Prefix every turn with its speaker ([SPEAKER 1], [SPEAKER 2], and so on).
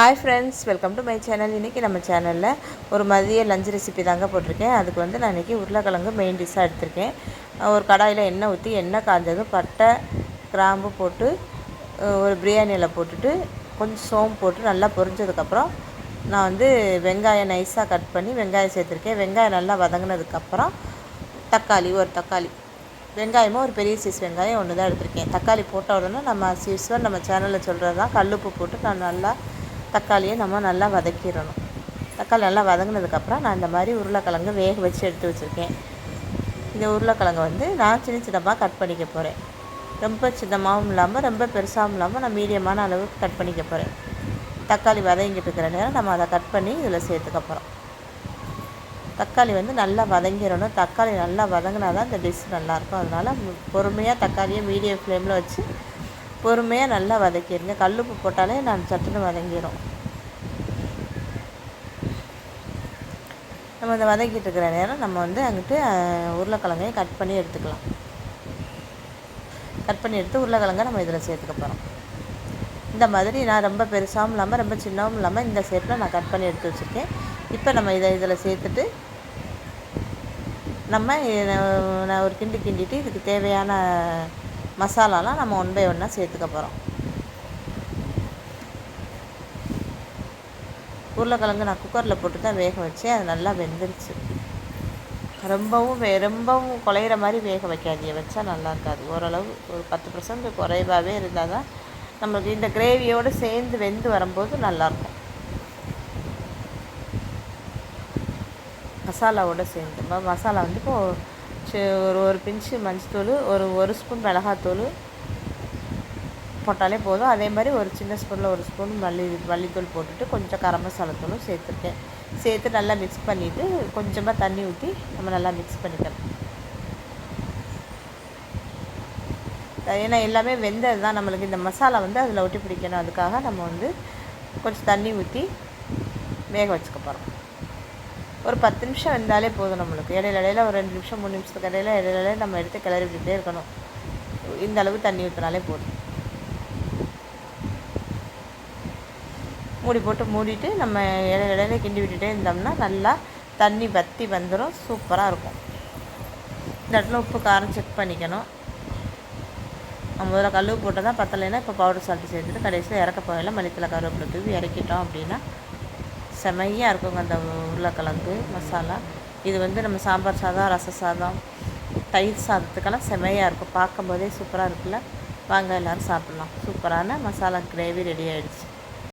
[SPEAKER 1] Hi friends welcome to my channel இன்றைக்கி நம்ம சேனலில் ஒரு மதிய லஞ்ச் ரெசிபி தாங்க போட்டிருக்கேன். அதுக்கு வந்து நான் இன்றைக்கி உருளைக்கிழங்கு மெயின் டிஷ்ஷாக எடுத்திருக்கேன். ஒரு கடாயில் எண்ணெய் ஊற்றி எண்ணெய் காஞ்சதும் பட்டை கிராம்பு போட்டு ஒரு பிரியாணியில் போட்டுட்டு கொஞ்சம் சோம்பு போட்டு நல்லா பொரிஞ்சதுக்கப்புறம் நான் வந்து வெங்காயம் நைஸாக கட் பண்ணி வெங்காயம் சேர்த்துருக்கேன். வெங்காயம் நல்லா வதங்கினதுக்கப்புறம் தக்காளி ஒரு தக்காளி. வெங்காயமும் ஒரு பெரிய சைஸ் வெங்காயம் ஒன்று தான் எடுத்திருக்கேன். தக்காளி போட்ட உடனே நம்ம சீஸ்வர் நம்ம சேனலில் சொல்கிறது தான் கல்லுப்பு போட்டு நான் நல்லா தக்காளியை நம்ம நல்லா வதக்கிடணும். தக்காளி நல்லா வதங்கினதுக்கப்புறம் நான் இந்த மாதிரி உருளைக்கிழங்கு வேக வச்சு எடுத்து வச்சுருக்கேன். இந்த உருளைக்கிழங்கு வந்து நான் சின்ன சின்னமாக கட் பண்ணிக்க போகிறேன் ரொம்ப சின்னமாகவும் இல்லாமல் ரொம்ப பெருசாகவும் இல்லாமல் நான் மீடியமான அளவுக்கு கட் பண்ணிக்க போகிறேன் தக்காளி வதங்கிட்டு இருக்கிற நேரம் நம்ம அதை கட் பண்ணி இதில் சேர்த்துக்க போகிறோம் தக்காளி வந்து நல்லா வதங்கிடணும். தக்காளி நல்லா வதங்கினா தான் இந்த டிஷ் நல்லாயிருக்கும் அதனால் பொறுமையாக தக்காளியை மீடியம் ஃப்ளேமில் வச்சு பொறுமையாக நல்லா வதக்கிடுங்க கல்லுப்பு போட்டாலே நான் சட்டுன்னு வதங்கிடும் நம்ம இந்த வதக்கிட்டு இருக்கிற நேரம் நம்ம வந்து அங்கிட்டு உருளைக்கிழங்கையும் கட் பண்ணி எடுத்துக்கலாம். கட் பண்ணி எடுத்து உருளைக்கிழங்க நம்ம இதில் சேர்த்துக்க போகிறோம் இந்த மாதிரி நான் ரொம்ப பெருசாகவும் இல்லாமல் ரொம்ப சின்னவும் இல்லாமல் இந்த ஷேப்பில் நான் கட் பண்ணி எடுத்து வச்சுருக்கேன். இப்போ நம்ம இதை இதில் சேர்த்துட்டு நம்ம நான் ஒரு கிண்டி கிண்டிட்டு இதுக்கு தேவையான மசாலாலாம் நம்ம ஒன் பை ஒன்னாக சேர்த்துக்க போகிறோம் உருளைக்கிழங்கு நான் குக்கரில் போட்டு தான் வேக வச்சேன். அது நல்லா வெந்துருச்சு. ரொம்பவும் வே ரொம்பவும் குலையிற மாதிரி வேக வைக்காதீங்க. வச்சா நல்லா இருக்காது. ஓரளவு ஒரு பத்து பர்சன்ட் குறைவாகவே இருந்தால் தான் நம்மளுக்கு இந்த கிரேவியோடு சேர்ந்து வெந்து வரும்போது நல்லாயிருக்கும். மசாலாவோடு சேர்ந்து. மசாலா வந்து இப்போது ஒரு ஒரு பிஞ்சு மஞ்சத்தூள் ஒரு ஒரு ஸ்பூன் மிளகாத்தூள் போட்டாலே போதும். அதே மாதிரி ஒரு சின்ன ஸ்பூனில் ஒரு ஸ்பூன் மல்லி மல்லித்தூள் போட்டுட்டு கொஞ்சம் கரம் மசாலாத்தூளும் சேர்த்துருக்கேன். சேர்த்து நல்லா மிக்ஸ் பண்ணிவிட்டு கொஞ்சமாக தண்ணி ஊற்றி நம்ம நல்லா மிக்ஸ் பண்ணிக்கலாம். ஏன்னா எல்லாமே வெந்தது தான் நம்மளுக்கு இந்த மசாலா வந்து அதில் ஒட்டி பிடிக்கணும். அதுக்காக நம்ம வந்து கொஞ்சம் தண்ணி ஊற்றி வேக வச்சுக்க போகிறோம் ஒரு பத்து நிமிஷம் வெந்தாலே போதும் நம்மளுக்கு. இடையில இடையில ஒரு ரெண்டு நிமிஷம் மூணு நிமிஷத்துக்கு இடையில இடையில நம்ம எடுத்து கிளறி விட்டுட்டே இருக்கணும். இந்த அளவு தண்ணி ஊற்றினாலே போதும். மூடி போட்டு மூடிட்டு நம்ம இடையில இடையில கிண்டி விட்டுட்டே இருந்தோம்னா நல்லா தண்ணி வத்தி வந்துடும் சூப்பராக இருக்கும். இந்த இடத்துல உப்பு காரம் செக் பண்ணிக்கணும். நம்ம முதல்ல கழுவு போட்டால் தான் பத்தலைன்னா இப்போ பவுடர் சால்ட்டு சேர்த்துட்டு கடைசியில் இறக்க போகல மல்லித்தலை கருவேப்பிலை தூவி இறக்கிட்டோம் அப்படின்னா செமையாக இருக்குங்க அந்த உருளைக்கிழங்கு மசாலா. இது வந்து நம்ம சாம்பார் சாதம் ரச சாதம் தயிர் சாதத்துக்கெல்லாம் செமையாக இருக்கும். பார்க்கும்போதே சூப்பராக இருக்குல்ல? வாங்க எல்லோரும் சாப்பிட்லாம். சூப்பரான மசாலா கிரேவி ரெடி ஆகிடுச்சு